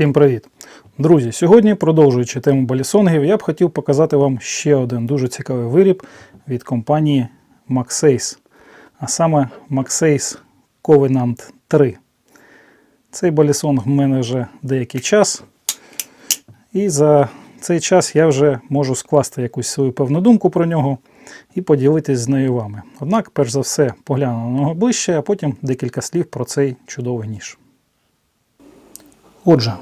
Всім привіт! Друзі, сьогодні, продовжуючи тему балісонгів, я б хотів показати вам ще один дуже цікавий виріб від компанії Maxace, а саме Maxace Covenant 3. Цей балісонг в мене вже деякий час, і за цей час я вже можу скласти якусь свою певну думку про нього і поділитись з нею вами. Однак, перш за все, погляну на нього ближче, а потім декілька слів про цей чудовий ніж. Отже,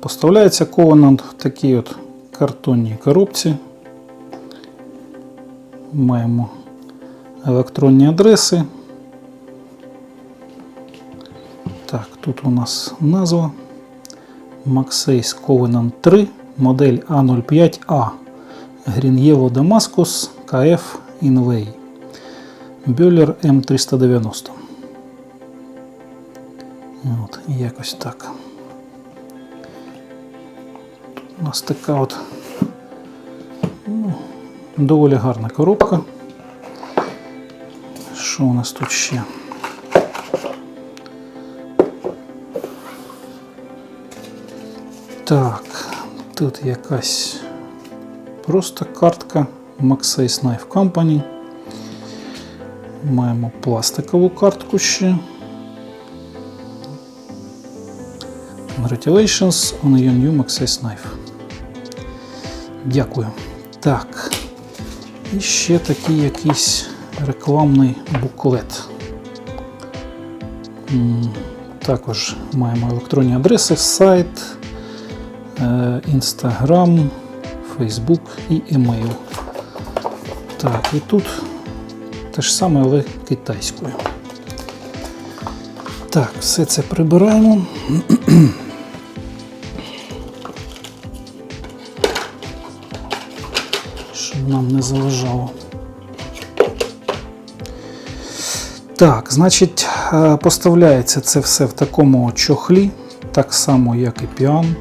поставляється Covenant в такій от картонній коробці. Маємо електронні адреси. Так, тут у нас назва Maxace Covenant 3, модель A05A. Грін'єво Damascus KF Inway. Бюллер М390. От, якось так. У нас така от ну, доволі гарна коробка. Що у нас тут ще? Так, тут якась просто картка Maxace Knife Company. Маємо пластикову картку ще. Congratulations on your new Maxace Knife. Дякую. Так. І ще такий якийсь рекламний буклет. Також маємо електронні адреси, сайт, Instagram, Facebook і емейл. Так, і тут те ж саме, але китайською. Так, все це прибираємо. Нам не заважало. Так, значить, е, поставляється це все в такому чохлі, так само, як і піан.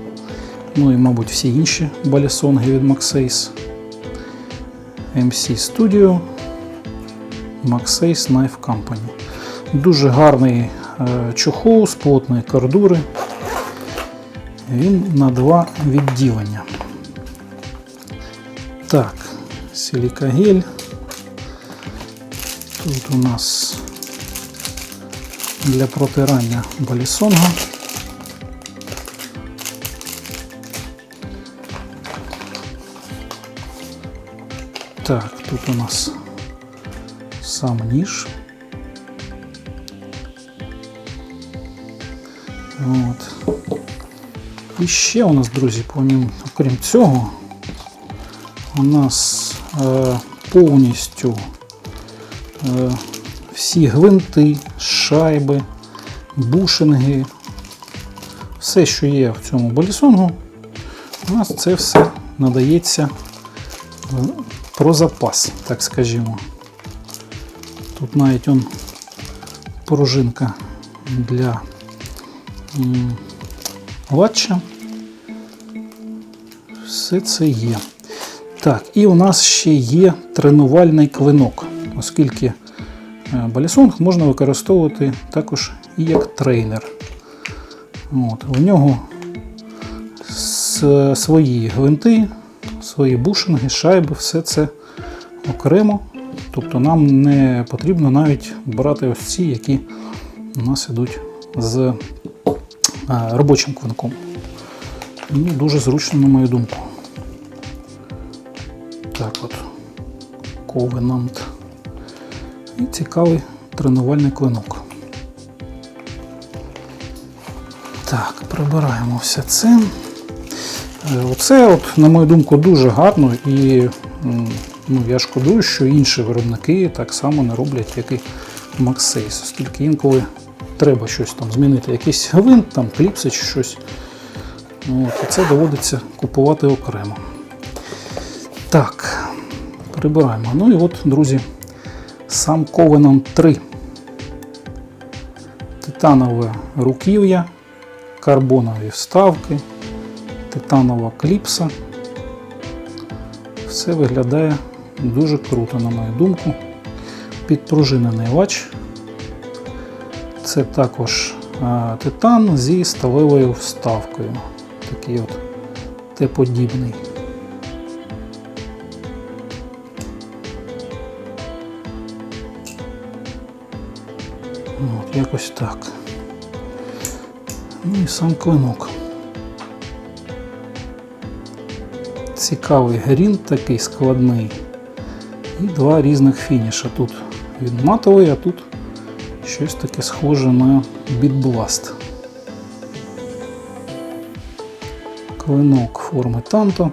Ну і, мабуть, всі інші балісонги від Maxace. MC Studio, Maxace Knife Company. Дуже гарний е, чохол з плотної кордури. Він на два відділення. Так, силикагель. Тут у нас для протирання балісонга. Так, тут у нас сам ніж. От. І ще у нас, друзі, помім, окрім цього, у нас повністю е, всі гвинти, шайби, бушинги, все, що є в цьому балісонгу, у нас це все надається е, про запас, так скажімо. Тут навіть он пружинка для м, латча. Все це є. Так, і у нас ще є тренувальний клинок, оскільки е, балісонг можна використовувати також і як тренер. От, У нього свої гвинти, свої бушинги, шайби, все це окремо. Тобто нам не потрібно навіть брати ось ці, які у нас йдуть з е, робочим клинком. Ну, дуже зручно, на мою думку. Так от. Covenant. І цікавий тренувальний клинок. Так, прибираємо все це. Е, Оце, от, на мою думку, дуже гарно і ну, я шкодую, що інші виробники так само не роблять, як і Maxace, оскільки інколи треба щось там змінити, якийсь гвинт, там, кліпси чи щось. От, це доводиться купувати окремо. Так, прибираємо. Ну і от, друзі, сам Covenant 3. Титанове руків'я, карбонові вставки, титанова кліпса. Все виглядає дуже круто, на мою думку. Підпружинений лач. Це також а, титан зі сталевою вставкою. такий от Т-подібний. От, якось так. Ну і сам клинок. Цікавий грін такий складний. І два різних фініша. Тут він матовий, а тут щось таке схоже на бітбласт. Клинок форми Танто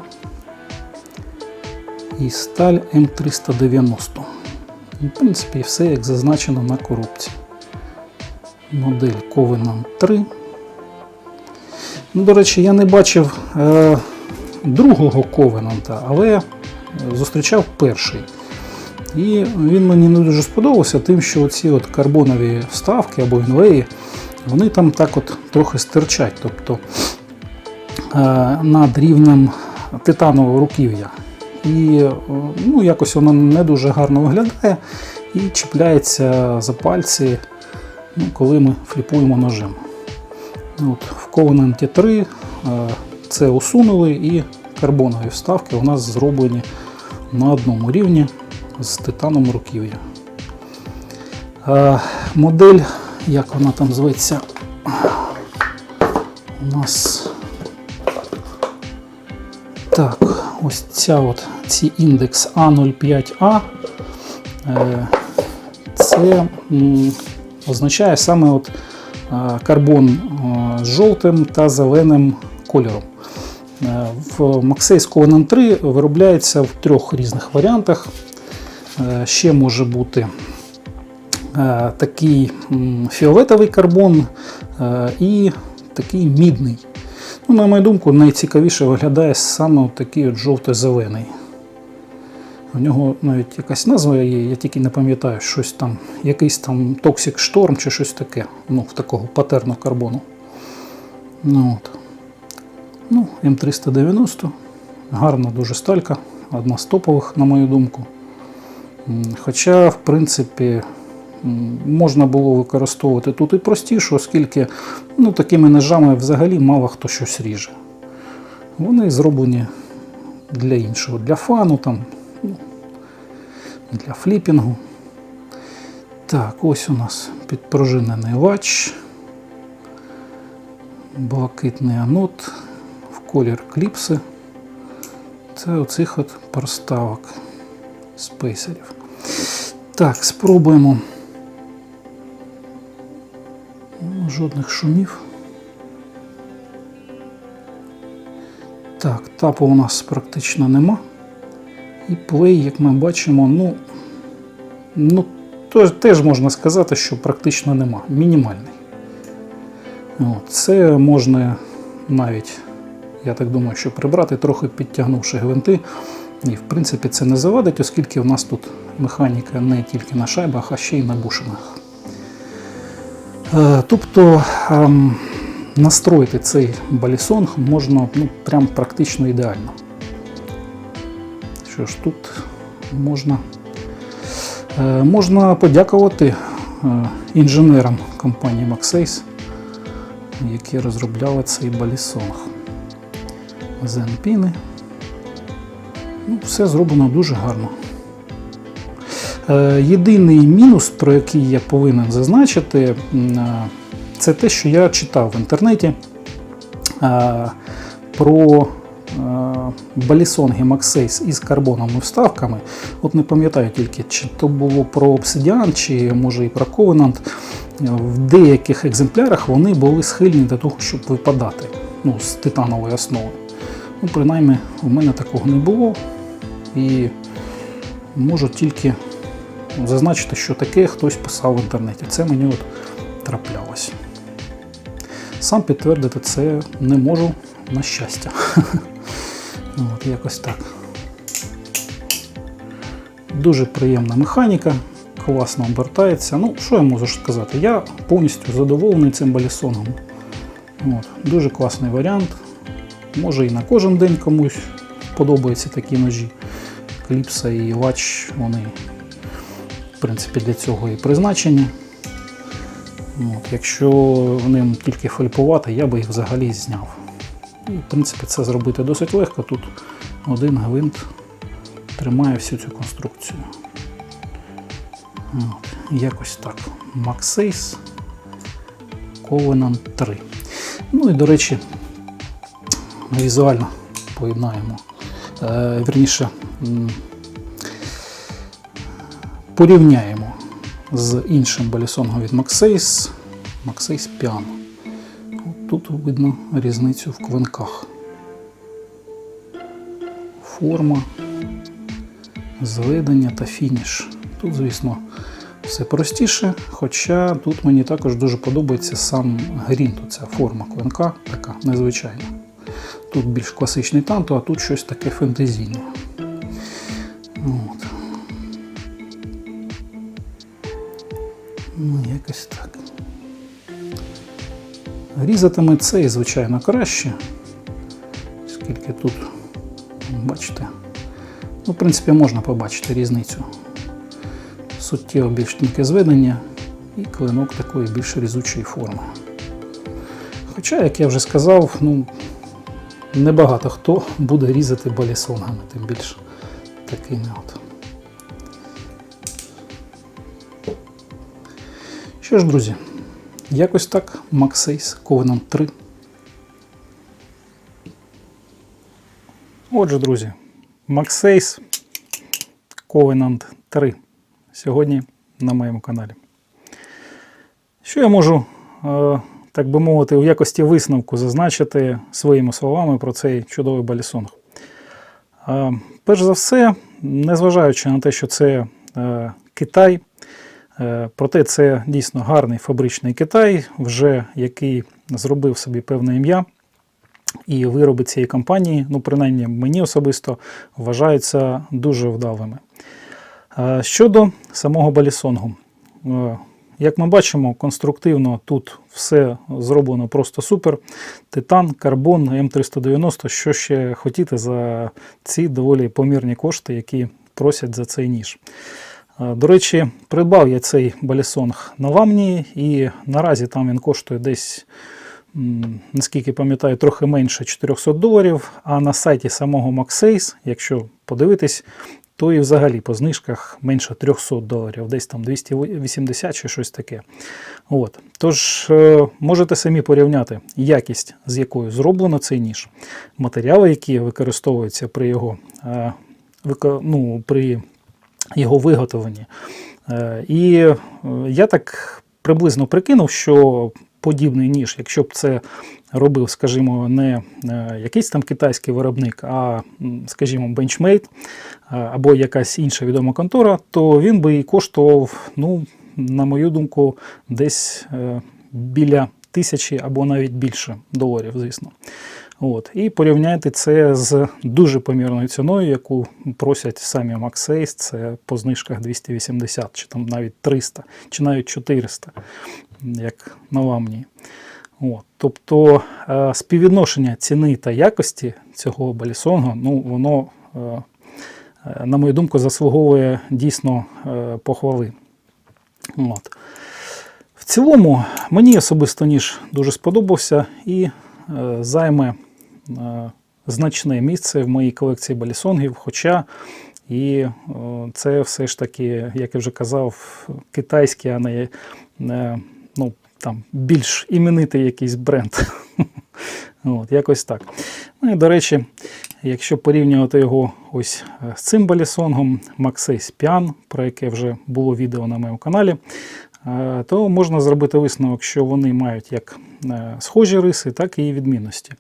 і сталь М390. В принципі, все як зазначено на коробці. Модель Covenant 3. Ну, До речі, я не бачив е, другого Ковенанта, але е, зустрічав перший. І він мені не дуже сподобався, тим, що оці от карбонові вставки або інвеї, вони там так от трохи стирчать. Тобто е, над рівнем титанового руків'я. І е, ну, якось воно не дуже гарно виглядає і чіпляється за пальці, коли ми фліпуємо ножем. От, в Covenant 3 е, це усунули і карбонові вставки у нас зроблені на одному рівні з титаном руків'я. Е, Модель, як вона там зветься, у нас так, ось ця от, ці індекс А05А. е, Це означає саме от е, карбон е, з жовтим та зеленим кольором. Е, В Maxeis Covenant 3 виробляється в трьох різних варіантах. Ще може бути такий фіолетовий карбон і такий мідний. Ну, на мою думку, найцікавіше виглядає саме от такий от жовто-зелений. У нього навіть якась назва є, я тільки не пам'ятаю, щось там, якийсь там Toxic Storm чи щось таке, ну, в такого патерну карбону. Ну, от. Ну, М390. Гарна дуже сталька, одна з топових, на мою думку. Хоча, в принципі, можна було використовувати тут і простіше, оскільки ну, такими ножами взагалі мало хто щось ріже. Вони зроблені для іншого, для фану, там, для фліпінгу. Так, ось у нас підпружинений вач, блакитний анод, в колір кліпси. Це оцих от проставок спейсерів. Так, спробуємо. Ну, Жодних шумів. Так, тапу у нас практично нема. І плей, як ми бачимо, ну, ну теж можна сказати, що практично нема. Мінімальний. От, це можна навіть, я так думаю, що прибрати, трохи підтягнувши гвинти. І в принципі це не завадить, оскільки в нас тут механіка не тільки на шайбах, а ще й на бушинах. Е, Тобто ем, настроїти цей балісонг можна ну, прям практично ідеально. Що ж, тут можна, е, можна подякувати е, інженерам компанії Maxace, які розробляли цей балісонг. Зенпіни. Ну, все зроблено дуже гарно. Е, Єдиний мінус, про який я повинен зазначити, це те, що я читав в інтернеті про балісонги Maxace із карбоновими вставками. От не пам'ятаю тільки, чи то було про Obsidian, чи може і про Covenant. Е, В деяких екземплярах вони були схильні до того, щоб випадати ну, з титанової основи. Ну, принаймні, у мене такого не було. І можу тільки зазначити, що таке хтось писав в інтернеті. Це мені от траплялось. Сам підтвердити це не можу, на щастя. От, якось так. Дуже приємна механіка, класно обертається. Ну, що я можу сказати? Я повністю задоволений цим балісоном. От, дуже класний варіант. Може і на кожен день комусь подобаються такі ножі. Кліпса і вач, вони, в принципі, для цього і призначені. От, якщо ним тільки фальпувати, я би їх взагалі зняв. І, в принципі, це зробити досить легко. Тут один гвинт тримає всю цю конструкцію. От, якось так. Maxace Covenant 3. Ну і, до речі, візуально поєднаємо. Е, вірніше, порівняємо з іншим балісонгом від Maxace, Maxace Piano. Тут видно різницю в квинках. Форма, зведення та фініш. Тут, звісно, все простіше, хоча тут мені також дуже подобається сам грінт, ця форма квинка, така незвичайна. Тут більш класичний танто, а тут щось таке фентезійне. От. Ну, якось так. Різатиме цей, звичайно, краще, оскільки тут, бачите, ну, в принципі, можна побачити різницю. Суттєво більш тонке зведення і клинок такої більш різучої форми. Хоча, як я вже сказав, ну, небагато хто буде різати балісонгами, тим більше такими от. Що ж, друзі, якось так Maxace Covenant 3. Отже, друзі, Maxace Covenant 3 сьогодні на моєму каналі. Що я можу, е, так би мовити, у якості висновку зазначити своїми словами про цей чудовий балісонг? Е, Перш за все, незважаючи на те, що це е, Китай, проте це дійсно гарний фабричний Китай, вже який зробив собі певне ім'я. І вироби цієї компанії, ну принаймні мені особисто, вважаються дуже вдалими. Е, Щодо самого балісонгу, Е, як ми бачимо, конструктивно тут все зроблено просто супер. Титан, карбон, М390, що ще хотіти за ці доволі помірні кошти, які просять за цей ніж. До речі, придбав я цей балісонг на ламні, і наразі там він коштує десь, наскільки пам'ятаю, трохи менше 400 доларів. А на сайті самого Maxace, якщо подивитись, то і взагалі по знижках менше 300 доларів, десь там 280 чи щось таке. От. Тож е, можете самі порівняти якість, з якою зроблено цей ніж, матеріали, які використовуються при його, е, ну, при його виготовленні. Е, І е, я так приблизно прикинув, що подібний ніж, якщо б це робив, скажімо, не е, якийсь там китайський виробник, а, скажімо, е, або якась інша відома контора, то він би і коштував, ну, на мою думку, десь біля тисячі або навіть більше доларів, звісно. От. І порівняйте це з дуже помірною ціною, яку просять самі Maxace, це по знижках 280, чи там навіть 300, чи навіть 400, як на ламні. От. Тобто е, співвідношення ціни та якості цього балісонгу, ну, воно, е, е, на мою думку, заслуговує дійсно похвали. От. В цілому, мені особисто ніж дуже сподобався і займе значне місце в моїй колекції балісонгів. Хоча і е, це все ж таки, як я вже казав, китайський, а не е, ну, там, більш іменитий якийсь бренд. От, якось так. Ну і до речі, якщо порівнювати його ось е, з цим балісонгом Maxace Pian, про яке вже було відео на моєму каналі, то можна зробити висновок, що вони мають як е, схожі риси, так і відмінності.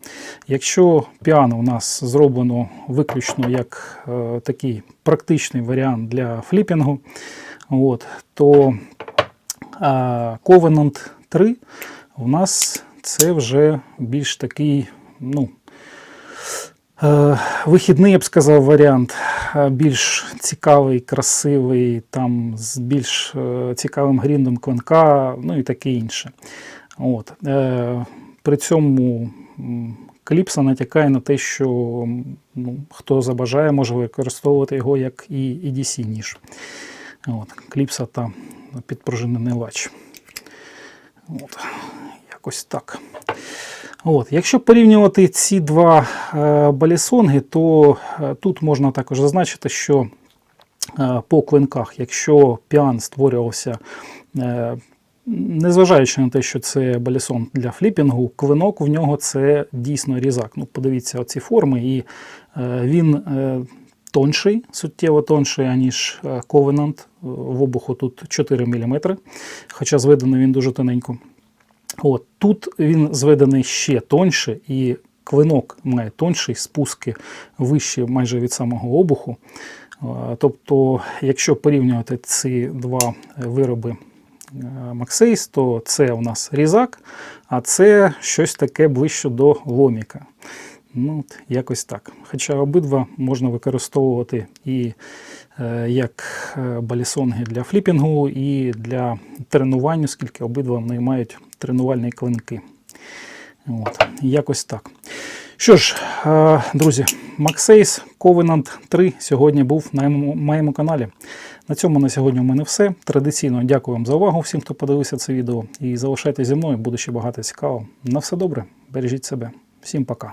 Якщо піано у нас зроблено виключно як е, такий практичний варіант для фліпінгу, от, то Covenant 3 у нас це вже більш такий, ну, е, вихідний, я б сказав, варіант. е, Більш цікавий, красивий, там з більш е, цікавим гріндом клинка, ну і таке інше. От. Е, При цьому кліпса натякає на те, що ну, хто забажає, може використовувати його як і EDC ніж. От, кліпса та підпружинений лач. От, якось так. От, якщо порівнювати ці два е, балісонги, то е, тут можна також зазначити, що е, по клинках, якщо піан створювався, незважаючи на те, що це балісон для фліпінгу, клинок в нього це дійсно різак. Ну, подивіться оці форми, і він тонший, суттєво тонший, аніж Covenant. В обуху тут 4 мм, хоча зведений він дуже тоненько. От, тут він зведений ще тоньше, і клинок має тонший, спуски вищі майже від самого обуху. Е, Тобто, якщо порівнювати ці два вироби Максейс, то це у нас різак, а це щось таке ближче до ломіка. Ну, от, якось так. Хоча обидва можна використовувати і е, як е, балісонги для фліпінгу, і для тренувань, оскільки обидва вони мають тренувальні клинки. От, якось так. Що ж, друзі, Максейс Covenant 3 сьогодні був на моєму каналі. На цьому на сьогодні у мене все. Традиційно дякую вам за увагу всім, хто подивився це відео. І залишайтеся зі мною, буде ще багато цікавого. На все добре, бережіть себе. Всім пока.